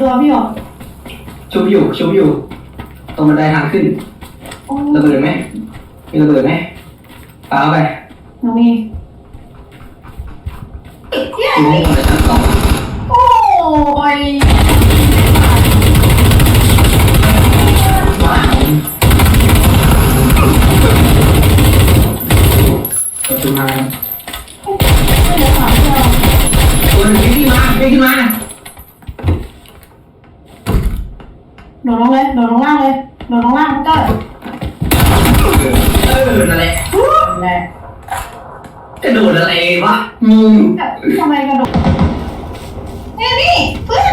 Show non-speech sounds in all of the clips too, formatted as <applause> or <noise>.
ตัวพี่หยกชุบอยู่ชุบอยู่ตรงบันไดทางขึ้นโระเบิดไหมมีระเบิดไหมปาาไปน้องมีนไดชั้โอ้ยาวขอบคุมากโอ้ยวิ่งขึ้นมาวิ่ขึ้นมา โดดลงเลย โดดลงล่างเลย โดดลงล่างก็เออนั่นแหละแหละกระโดดอะไรวะอืมทำไมกระโดดเฮ้ยนี่เพื่อน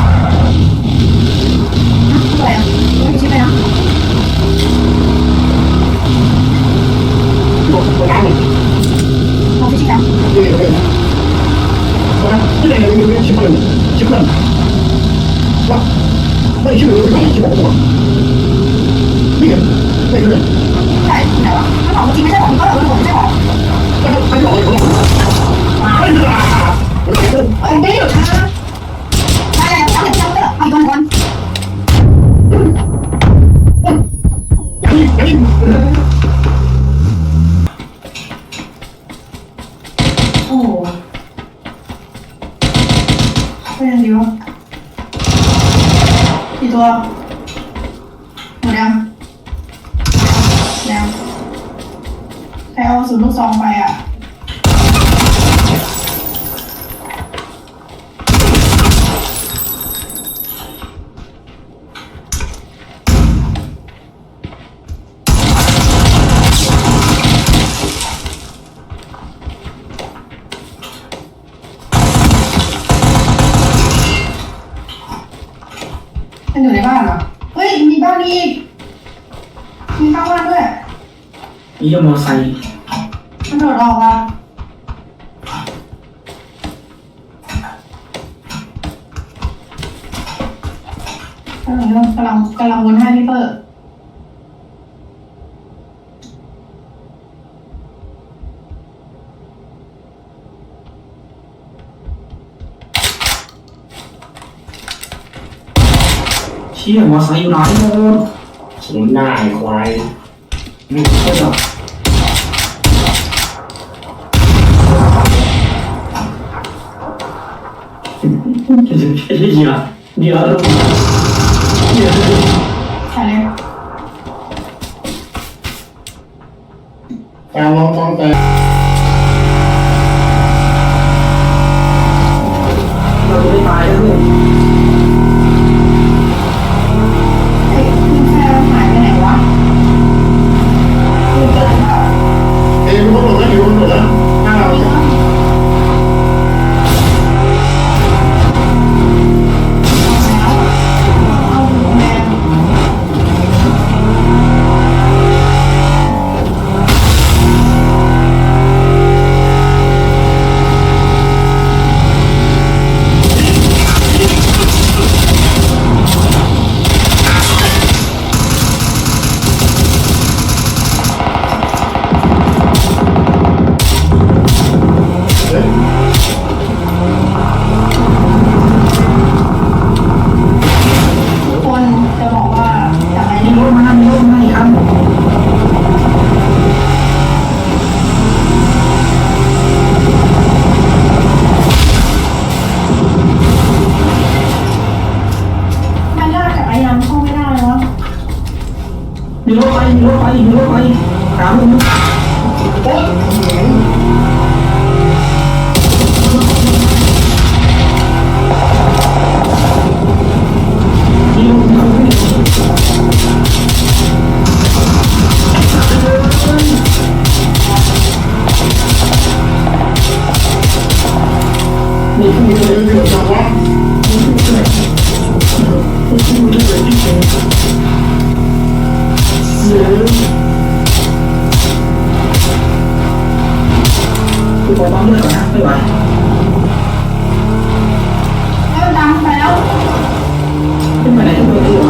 ยมอไซค์มันโดดออกอะกำลังกำลังกำลังวนให้พี่เปิดเชี่ยมอไซค์อยู่ไหนโน่นโหนหน้าไอ้ควาย ไม่เข้าใจ <laughs> 你啊，你啊，你啊，来。打我装备。 ไปไหนขึ้นไปตัว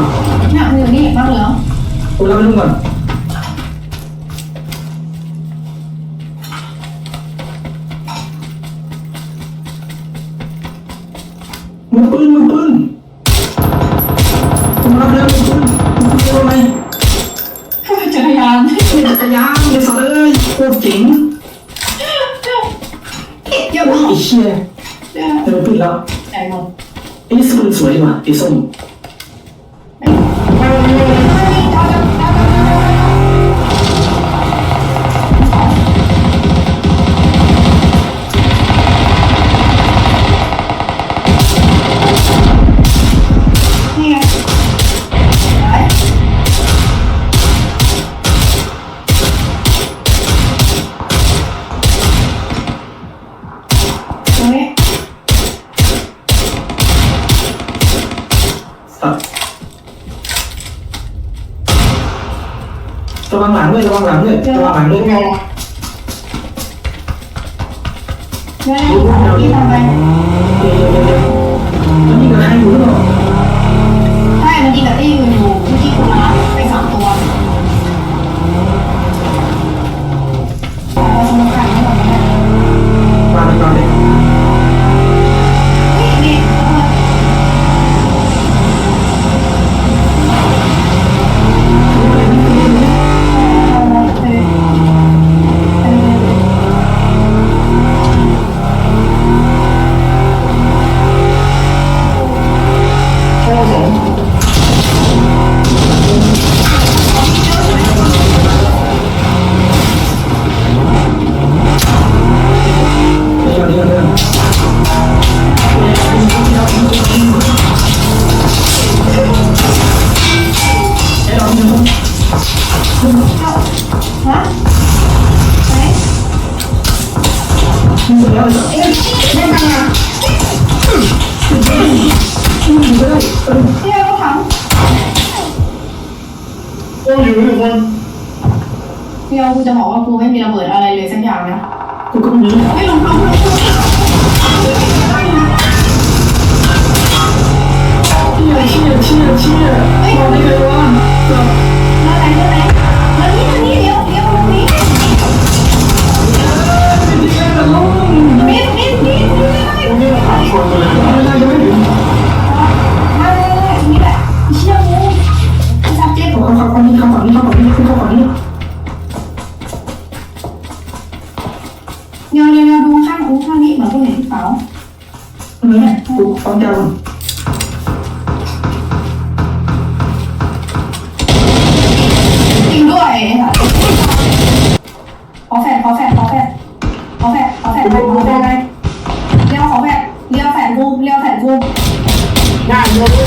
เนี่ยมันอนี่บ้างเหรอกูรับไปนู่นก่อนมือปืนมือปืนกูรับแล้วมือปืนมือปืนเอาไหมจักรยานเป็นจักรยานเลยสัตว์เอ้ยโคตรเจ๋งเยอะโอ้มากไอ้เชี่ยเดี๋ยวปืนแล้วใส่หมดไอ้นี่ปืนสวยว่ะไอ้ส้ม วังหลังด้วยระวังหลังด้วยระวังหลังด้วยเงาเนี่ยนี่ทำไมเดี๋ยวเดี๋ยวเดี๋ยวแล้วนี่กับใครอยู่หรือเปล่าใช่มันยิงกับที่อยู่ จะบอกว่ากูไม่มีระเบิดอะไรเลยสักอย่างนะกูก็ไม่รู้ไม่ล หูข้างนี้เหมือนกูเห็นที่เสาเหมืออกูฟังเจ้าก่อนจริงด้วยขอแฝดขอแฝดขอแฝดขอแฝดขอแฝดไปขอแฝดไปเลี้ยวขอแฝดเลี้ยวแฝดกูเลี้ยวแฝดกูง่ายเลย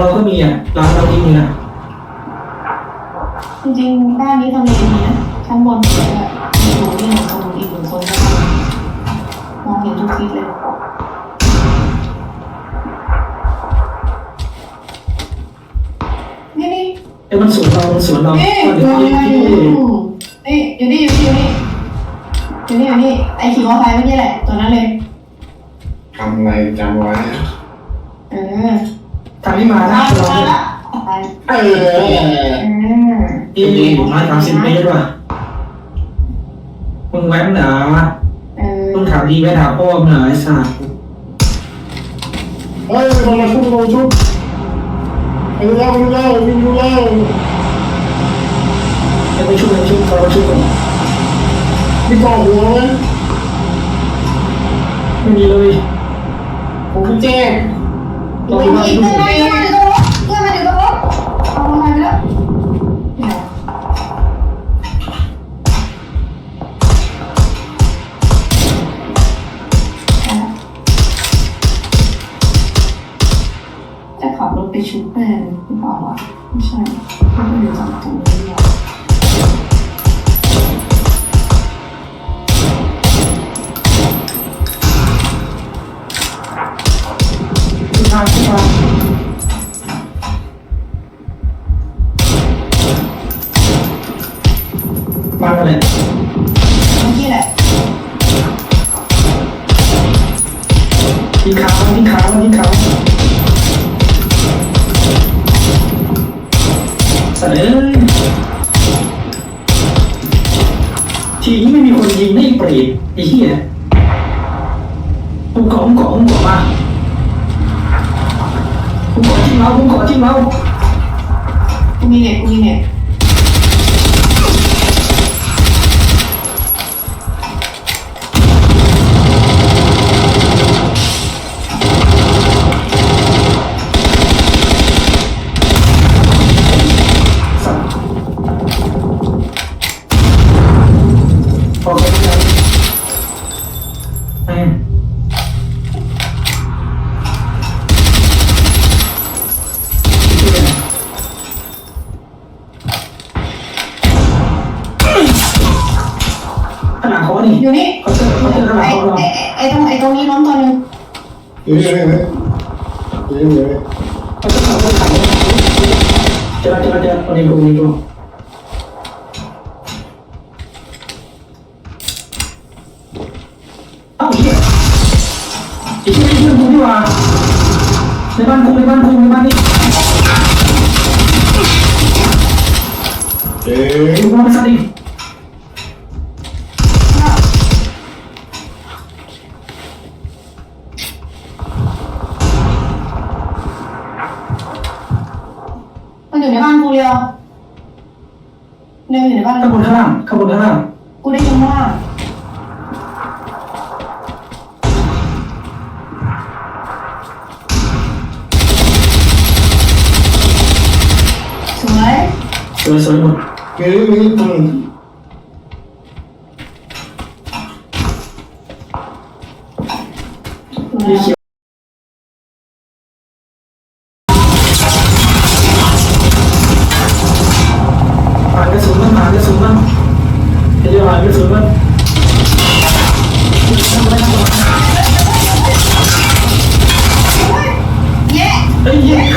เราก็มีอะหลังเราดีมีนะจริงๆบ้านนี้ทำเลดีนะชั้นบนสวยอะมีหนูนี่หนึ่งคนอีกหนึ่งคนก็มองเห็นทุกทิศเลยนี่นี่ไอ้มันสวนเรามันสวนเรานี่เดี๋ยวอยู่พี่นี่พี่อยู่นี่อยู่นี่อยู่นี่อยู่นี่อยู่นี่อยู่นี่ไอขี่มอเตอร์ไซค์เมื่อกี้แหละตัวนั้นเลย ทำอะไรจำไว้ เออ ทางนี้มานะมาเรามาเนี่ยละไปเออเอออีอยู่มาสามสิบเมตรว่ะมึงแว้นเหรอเออมึงถามดีไหมถามพ่อมึงเหรอไอ้สัสเฮ้ยมันมาชุบมันมาชุบไปดูแล้วไปดูแล้วไปดูแล้วยังไม่ช่วยยังช่วยเราช่วยก่อนมีกล่องหัวไหมไม่มีเลยผมแจ้ง เราเพื่ไม่อนมาอยู่ตรงรถเพื่อนมาอยู่ตรงรถเอาลงมาไปแล้วเดี๋ยวจะขับรถไปชุบแม่หรือเปล่าวะไม่ใช่ ทีนี้ไม่มีคนยิงได้เปรียบไอ้เหี้ยผมขอผมขอผมขอมาผมขอจิ้มเราผมขอจิ้มเรากูมีเน็ตกูมีเน็ต อยู่นี่อยู่นี่อยู่นี่อยู่นี่เขาเจอเข้างบนข้างล่างข้างบนข้างล่างกูได้ยินว่า สวยสวยสวยหมดมีมีตรง เด็กระสุนมันเย้ไอ้เหี้ย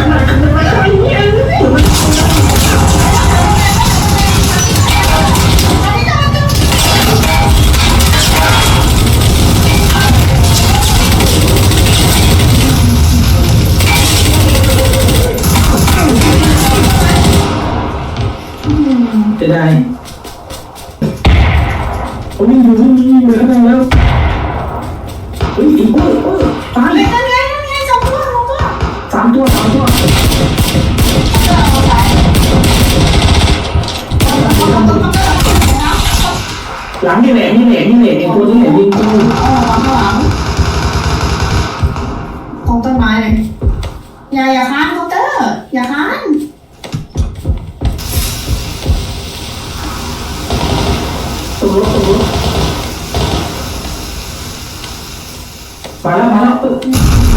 โอ้ยอยู่นี่มีอยู่ข้างในแล้วเฮ้ยอีกเออเออตายเฮ้ยนั่นไงนั่นไงสองตัวสองตัวสามตัวสามตัวเอาไปเอาไปเอาไปเอาไปหลังนี่แหละนี่แหละนี่แหละเอ้ตัวนี้แหละยิงกูเอาข้างหลัง ตรงรถต